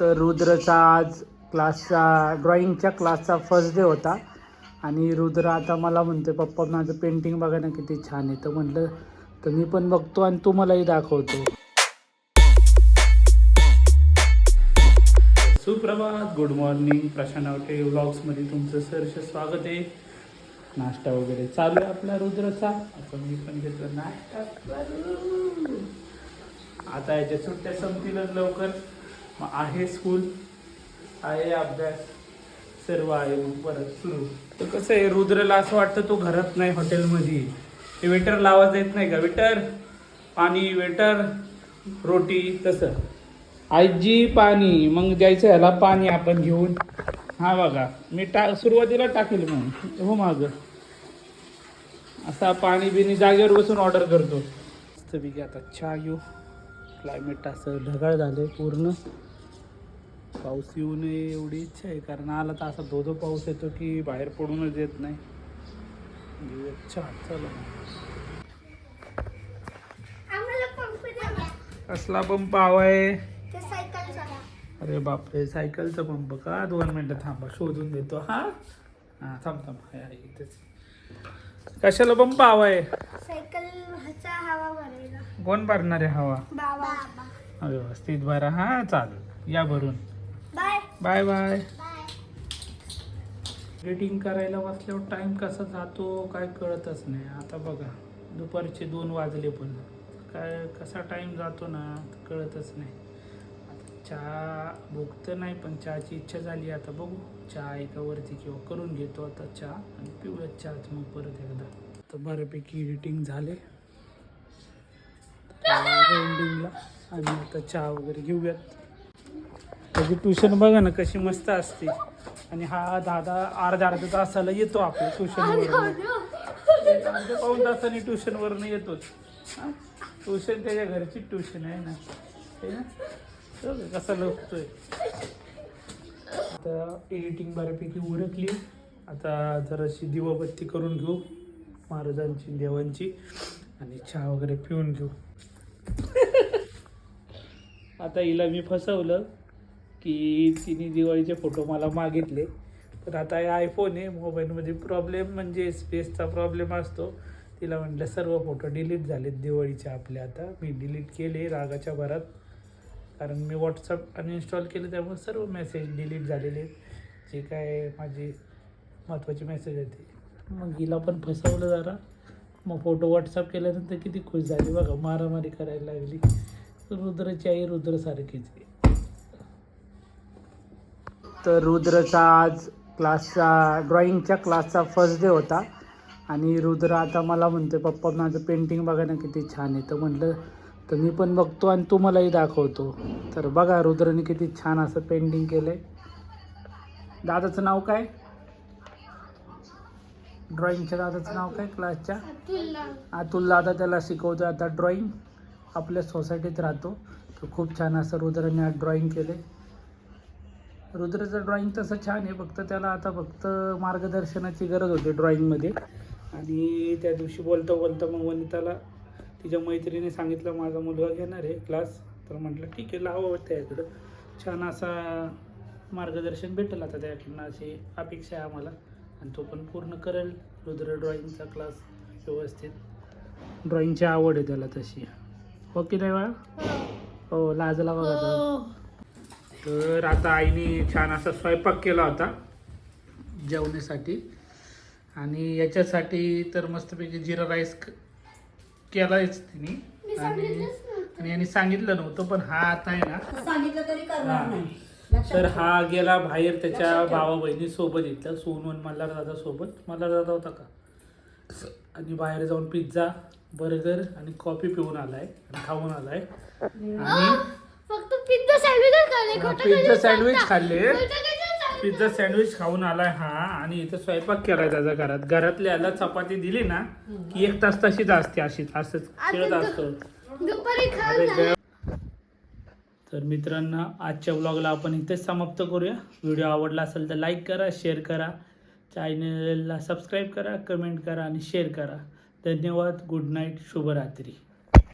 तर रुद्रचा आज क्लासचा ड्रॉइंगच्या क्लासचा फर्स्ट डे होता. आणि रुद्र आता मला म्हणतो पप्पा माझं पेंटिंग बघा ना किती छान आहे. तर म्हटलं तर मी पण बघतो आणि तुम्हालाही दाखवतो. सुप्रभात गुड मॉर्निंग प्रशांत आवटे व्लॉग्समध्ये तुमचं सहर्ष स्वागत आहे. नाश्ता वगैरे चालू आहे आपला रुद्रचा. आता मी पण घेतलं नाश्ता आता याच्या सुट्ट्या संपतीलच लवकर. मग आहे स्कूल आहे अभ्यास सर्व आहे. मग परत सुरू. तर कसं आहे रुद्रला असं वाटतं तो घरात नाही हॉटेलमध्ये ते वेटर लावायचं येत नाही का? वेटर पाणी वेटर रोटी तसं. आजी पाणी. मग द्यायचं ह्याला पाणी आपण घेऊन. हा बघा मी टा सुरुवातीला टाकेल मग. हो माग. असा पाणी बिनी जागेवर बसून ऑर्डर करतो. मस्तपैकी आता चहा घेऊ क्लायमेट असं ढगाळ झालं पूर्ण. पाऊस येऊ नये एवढी इच्छा आहे कारण आला तर असा धोधो पाऊस येतो की बाहेर पडूनच येत नाही. चहा चला कसला पंप हवाय? अरे बापरे सायकलचा पंप का? दोन मिनटं थांबा शोधून देतो. हा? हा थांब थांब. हाय, इथेच. कशाला पंप हवाय? कोण भरणार आहे हवा व्यवस्थित भरा. हा चालेल. या भरून. बाय. Bye bye. एडिटिंग करायला बसल्यावर टाइम कसा जातो काय कळतच नाही. आता बघा दुपारचे दोन वाजले पण. काय कसा टाइम जातो ना कळतच नाही. आता चहा भूक तर नाही पण चहाची इच्छा झाली. आता बघू चहा एकावरती किंवा करून घेतो आता चहा आणि पिऊया चहाच मग परत एकदा. तर बऱ्यापैकी एडिटिंग झाले. एंडिंगला आणि आता चहा वगैरे घेऊयात. त्याची ट्युशन बघा ना कशी मस्त असते. आणि हा दादा अर्ध्या अर्ध्या तासाला येतो आपल्या ट्युशनवर अर्ध्या पाऊन तासाने ट्युशनवरनं येतोच ट्युशन त्याच्या घरची ट्युशन आहे ना. है ना? कसा लोकतोय आता एडिटिंग बऱ्यापैकी उरकली. आता जराशी दिवाबत्ती करून घेऊ. महाराजांची देवांची. आणि चहा वगैरे पिऊन घेऊ. आता हिला मी फसवलं. की तिने दिवाळीचे फोटो मला मागितले. पण आता हे आयफोन आहे मोबाईलमध्ये प्रॉब्लेम म्हणजे स्पेसचा प्रॉब्लेम असतो. तिला म्हटलं सर्व फोटो डिलीट झालेत दिवाळीचे आपले आता. मी डिलीट केले रागाच्या भरात. कारण मी व्हॉट्सअप अनइन्स्टॉल केले त्यामुळे सर्व मेसेज डिलीट झालेले जे काय माझे महत्त्वाचे मेसेज होते मग हिला पण फसवलं जरा. मग फोटो व्हॉट्सअप केल्यानंतर किती खुश झाली बघा मारामारी करायला लागली. रुद्राची आई रुद्रसारखीच आहे. तर रुद्रचा आज क्लासचा ड्रॉइंगच्या क्लासचा फर्स्ट डे होता. आणि रुद्र आता मला म्हणते पप्पा माझं पेंटिंग बघा ना किती छान आहे. तर म्हटलं तर मी पण बघतो आणि तुम्हालाही दाखवतो. तर बघा रुद्रने किती छान असं पेंटिंग केलं आहे दादाचं नाव काय? ड्रॉइंगच्या दादाचं नाव काय? क्लासच्या? तुला अतुल दादा त्याला शिकवतो आता ड्रॉइंग. आपल्या सोसायटीत राहतो. तर खूप छान असं रुद्राने आज ड्रॉइंग केले रुद्रचं ड्रॉइंग तसं छान आहे. फक्त त्याला आता फक्त मार्गदर्शनाची गरज होती ड्रॉईंगमध्ये आणि त्या दिवशी बोलता बोलता मग वनिताला तिच्या मैत्रिणी सांगितलं माझा मुलगा घेणार आहे क्लास तर म्हटलं ठीक आहे लावा त्याकडं छान असा मार्गदर्शन भेटेल आता त्याकडनं. अशी अपेक्षा आहे आम्हाला. आणि तो पण पूर्ण करेल रुद्र ड्रॉईंगचा क्लास व्यवस्थित. ड्रॉईंगची आवड आहे त्याला तशी. हो की नाही बाळा हो लाजला बघा तर आता आईने छान असा स्वयंपाक केला होता जेवण्यासाठी आणि याच्यासाठी तर मस्तपैकी जिरा राईस केलायच तिने. आणि यांनी सांगितलं नव्हतं पण हा आता आहे ना सांगितलं तरी करणार हा. नाही. तर हा गेला बाहेर त्याच्या भावा बहिणी सोबत इथलं सोनून मल्हार दादा सोबत. मल्हार दादा होता का? आणि बाहेर जाऊन पिझ्झा बर्गर आणि कॉफी पिऊन आलाय आणि खाऊन आलाय. आणि पिझ्झा सँडविच खाल्ले खोटं पिझ्झा सँडविच सांगता? खाल्ले. खोटं काय सांगता? पिझ्झा सँडविच खाऊन आलाय हा आणि इथं स्वयंपाक केलाय त्याच्या घरात. घरातल्या याला चपाती दिली ना की एक तास तशीच असते अशीच असंच खेळत असतो. दुपारी खाऊन अरे झालं. ग- तर मित्रांनो आजच्या व्लॉगला आपण इथेच समाप्त करूया. व्हिडिओ आवडला असेल तर लाईक करा शेअर करा. चॅनलला सबस्क्राईब करा कमेंट करा आणि शेअर करा. धन्यवाद. गुड नाईट शुभरात्री.